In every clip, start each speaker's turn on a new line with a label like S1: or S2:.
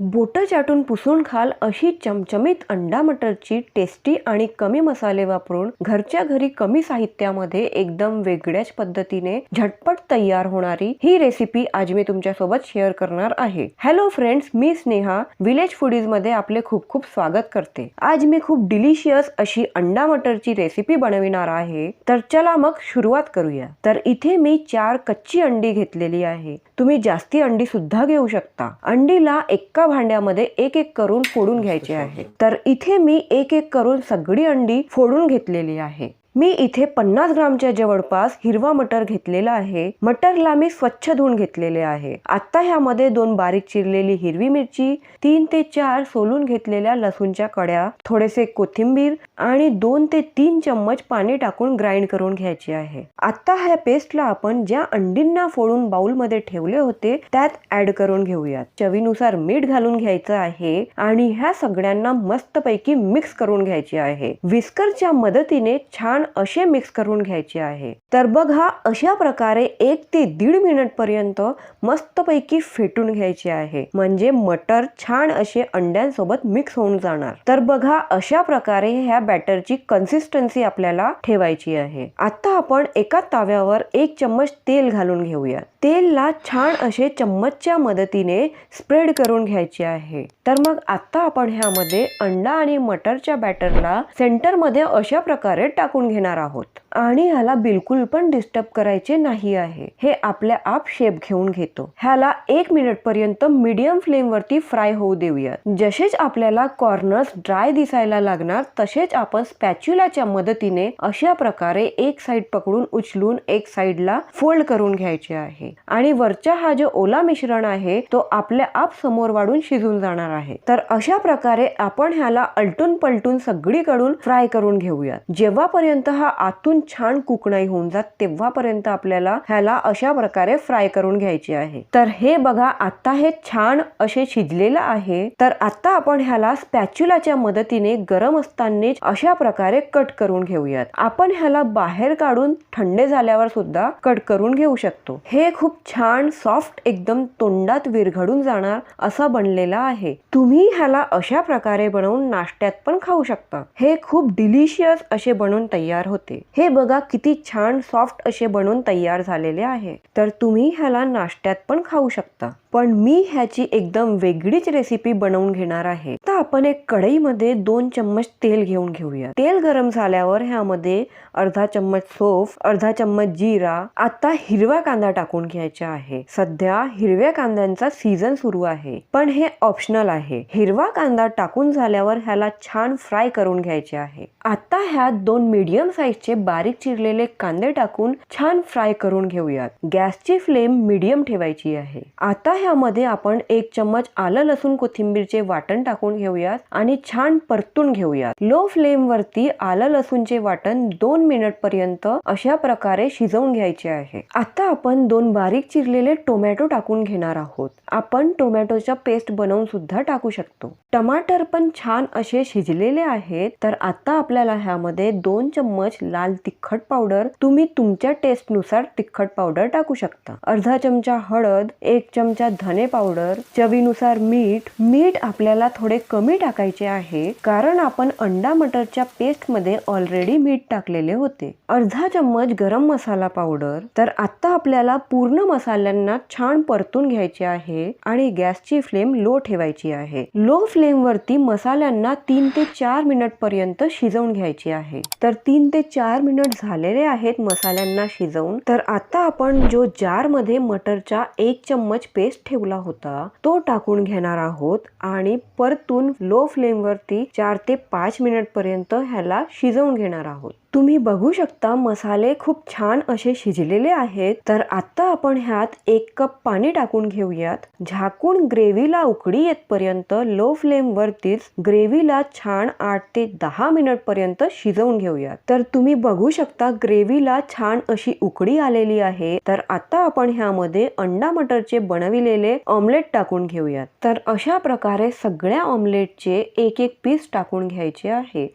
S1: बोटं चाटून पुसून खाल अशी चमचमीत अंडा मटरची टेस्टी आणि कमी मसाले वापरून घरच्या घरी कमी साहित्यामध्ये एकदम वेगळ्याच पद्धतीने झटपट तयार होणारी ही रेसिपी आज मी तुमच्यासोबत शेअर करणार आहे. हॅलो फ्रेंड्स मी स्नेहा विलेज फुडीजमध्ये आपले खूप खूप स्वागत करते. आज मी खूप डिलिशियस अशी अंडा मटरची रेसिपी बनविणार आहे. तर चला मग सुरुवात करूया. तर इथे मी चार कच्ची अंडी घेतलेली आहे. तुम्ही जास्ती अंडी सुद्धा घेऊ शकता. अंडीला एका भांड्यामध्ये एक एक करून फोडून घ्यायचे आहे तर इथे मी एक एक करून सगळी अंडी फोडून घेतलेली आहे. मी इथे पन्नास ग्रामच्या जवळपास हिरवा मटर घेतलेला आहे. मटरला मी स्वच्छ धुवून घेतलेले आहे. आता ह्यामध्ये दोन बारीक चिरलेली हिरवी मिरची तीन ते चार सोलून घेतलेल्या लसूणच्या कड्या थोडेसे कोथिंबीर आणि दोन ते तीन चम्मच पाणी टाकून ग्राइंड करून घ्यायची आहे. आता ह्या पेस्टला आपण ज्या अंडींना फोडून बाउलमध्ये ठेवले होते त्यात ऍड करून घेऊयात. चवीनुसार मीठ घालून घ्यायचं आहे आणि ह्या सगळ्यांना मस्तपैकी मिक्स करून घ्यायची आहे. विस्करच्या मदतीने छान असे मिक्स करून घ्यायचे आहे. तर बघा अशा प्रकारे एक ते दीड मिनिट पर्यंत मस्तपैकी फेटून घ्यायचे आहे. म्हणजे मटर छान असे अंड्यांसोबत मिक्स होऊन जाणार. तर बघा अशा प्रकारे ह्या बॅटरची कन्सिस्टन्सी आपल्याला ठेवायची आहे. आता आपण एका ताव्यावर एक चम्मच तेल घालून घेऊया तेलला छान असे चम्मचच्या मदतीने स्प्रेड करून घ्यायचे आहे. तर मग आता आपण ह्यामध्ये अंडा आणि मटरच्या बॅटरला सेंटरमध्ये अशा प्रकारे टाकून घेणार आहोत. आणि ह्याला बिलकुल पण डिस्टर्ब करायचे नाही आहे. हे आपल्या आप शेप घेऊन घेतो. ह्याला एक मिनिट पर्यंत मीडियम फ्लेम वरती फ्राय होऊ देऊया जसेच आपल्याला कॉर्नर्स ड्राय दिसायला लागणार तसेच आपण स्पॅच्युलाच्या मदतीने अशा प्रकारे एक साइड पकडून उचलून एक साइडला फोल्ड करून घ्यायचे आहे. आणि वरचा हा जो ओला मिश्रण आहे तो आपल्या आप समोर वाढून शिजून जाणार आहे. तर अशा प्रकारे आपण ह्याला अलटून पलटून सगळीकडून फ्राय करून घेऊया जेव्हापर्यंत हा आतून छान कुकणाई होऊन जात तेव्हापर्यंत आपल्याला ह्याला अशा प्रकारे फ्राय करून घ्यायचे आहे. तर हे बघा आता हे छान असे शिजलेलं आहे. तर आता आपण ह्याला स्पॅच्युलाच्या मदतीने गरम असताना अशा प्रकारे कट करून घेऊयात. आपण ह्याला बाहेर काढून थंडे झाल्यावर सुद्धा कट करून घेऊ शकतो. हे खूप छान सॉफ्ट एकदम तोंडात विरघडून जाणार असा बनलेला आहे. तुम्ही ह्याला अशा प्रकारे बनवून नाश्त्यात पण खाऊ शकता. हे खूप डिलिशियस असे बनवून तयार होते. हे बघा किती छान सॉफ्ट असे बनवून तयार झालेले आहे. तर तुम्ही ह्याला नाश्त्यात पण खाऊ शकता. पण मी ह्याची एकदम वेगळीच रेसिपी बनवून घेणार आहे. तर आपण एक कढईमध्ये दोन चम्मच तेल घेऊन घेऊया तेल गरम झाल्यावर ह्यामध्ये अर्धा चम्मच सोफ अर्धा चम्मच जिरा आता हिरवा कांदा टाकून घ्यायचा आहे. सध्या हिरव्या कांद्यांचा सीझन सुरू आहे. पण हे ऑप्शनल आहे. हिरवा कांदा टाकून झाल्यावर ह्याला छान फ्राय करून घ्यायचे आहे. आता ह्यात दोन मीडियम साईजचे बारीक चिरलेले कांदे टाकून छान फ्राय करून घेऊयात. गॅसची फ्लेम मीडियम ठेवायची आहे. आता ह्यामध्ये आपण एक चम्मच आलं लसूण कोथिंबीरचे वाटण टाकून घेऊयात आणि छान परतून घेऊयात. लो फ्लेम वरती आलं लसूणचे वाटण दोन मिनिट पर्यंत अशा प्रकारे शिजवून घ्यायचे आहे. आता आपण दोन बारीक चिरलेले टोमॅटो टाकून घेणार आहोत. आपण टोमॅटोच्या पेस्ट बनवून सुद्धा टाकू शकतो. टमाटर पण छान असे शिजलेले आहेत. तर आता आपल्याला ह्यामध्ये दोन चम्मच लाल तिखट पावडर तुम्ही तुमच्या टेस्टनुसार तिखट पावडर टाकू शकता. अर्धा चमचा हळद एक चमचा धने पावडर चवीनुसार मीठ. मीठ आपल्याला थोडे कमी टाकायचे आहे कारण आपण अंडा मटरच्या पेस्टमध्ये ऑलरेडी मीठ टाकलेले होते. अर्धा चम्मच गरम मसाला पावडर. तर आता आपल्याला पूर्ण मसाल्यांना छान परतून घ्यायचे आहे आणि गॅसची फ्लेम लो ठेवायची आहे. लो फ्लेम वरती मसाल्यांना तीन ते चार मिनिट पर्यंत शिजवून घ्यायची आहे. तर तीन तीन ते चार मिनिट झालेले आहेत मसाल्यांना शिजवून. तर आता आपण जो जारमध्ये मटरचा एक चम्मच पेस्ट ठेवला होता तो टाकून घेणार आहोत आणि परतून लो फ्लेम वरती चार ते पाच मिनिट पर्यंत ह्याला शिजवून घेणार आहोत. तुम्ही बघू शकता मसाले खूप छान असे शिजलेले आहेत. तर आता आपण ह्यात एक कप पाणी टाकून घेऊयात. झाकून ग्रेव्हीला उकडी येतपर्यंत लो फ्लेम वरतीच ग्रेव्हीला छान आठ ते दहा मिनिट पर्यंत शिजवून घेऊयात. तर तुम्ही बघू शकता ग्रेव्हीला छान अशी उकडी आलेली आहे. तर आता आपण ह्यामध्ये अंडा मटरचे बनविलेले ऑमलेट टाकून घेऊयात. तर अशा प्रकारे सगळ्या ऑमलेटचे एक एक पीस टाकून घ्यायचे आहे.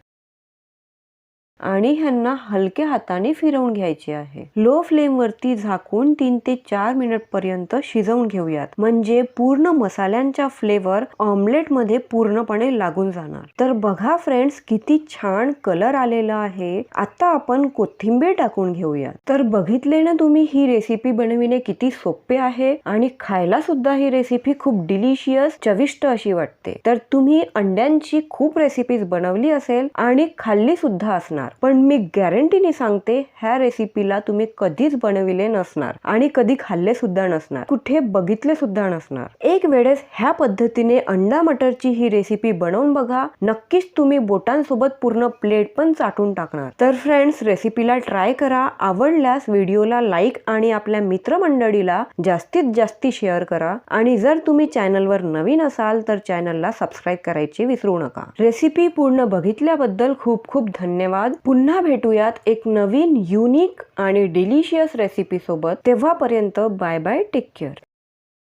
S1: आणि ह्यांना हलक्या हाताने फिरवून घ्यायचे आहे. लो फ्लेम वरती झाकून तीन ते चार मिनिट पर्यंत शिजवून घेऊयात. म्हणजे पूर्ण मसाल्यांचा फ्लेवर ऑमलेटमध्ये पूर्णपणे लागून जाणार. तर बघा फ्रेंड्स किती छान कलर आलेला आहे. आता आपण कोथिंबीर टाकून घेऊया तर बघितले ना तुम्ही ही रेसिपी बनविणे किती सोपे आहे आणि खायला सुद्धा ही रेसिपी खूप डिलिशियस चविष्ट अशी वाटते. तर तुम्ही अंड्यांची खूप रेसिपीज बनवली असेल आणि खाल्ली सुद्धा असणार. पण मी गॅरंटीने सांगते ह्या रेसिपीला तुम्ही कधीच बनविले नसणार आणि कधी खाल्ले सुद्धा नसणार. कुठे बघितले सुद्धा नसणार. एक वेळेस ह्या पद्धतीने अंडा मटरची ही रेसिपी बनवून बघा. नक्कीच तुम्ही बोटांसोबत पूर्ण प्लेट पण चाटून टाकणार. तर फ्रेंड्स रेसिपीला ट्राय करा. आवडल्यास व्हिडिओला लाईक आणि आपल्या मित्रमंडळीला जास्तीत जास्ती शेअर करा. आणि जर तुम्ही चॅनलवर नवीन असाल तर चॅनलला सबस्क्राईब करायचे विसरू नका. रेसिपी पूर्ण बघितल्याबद्दल खूप खूप धन्यवाद. पुन्हा भेटूयात एक नवीन युनिक आणि डिलिशियस रेसिपीसोबत तेव्हापर्यंत बाय बाय टेक केअर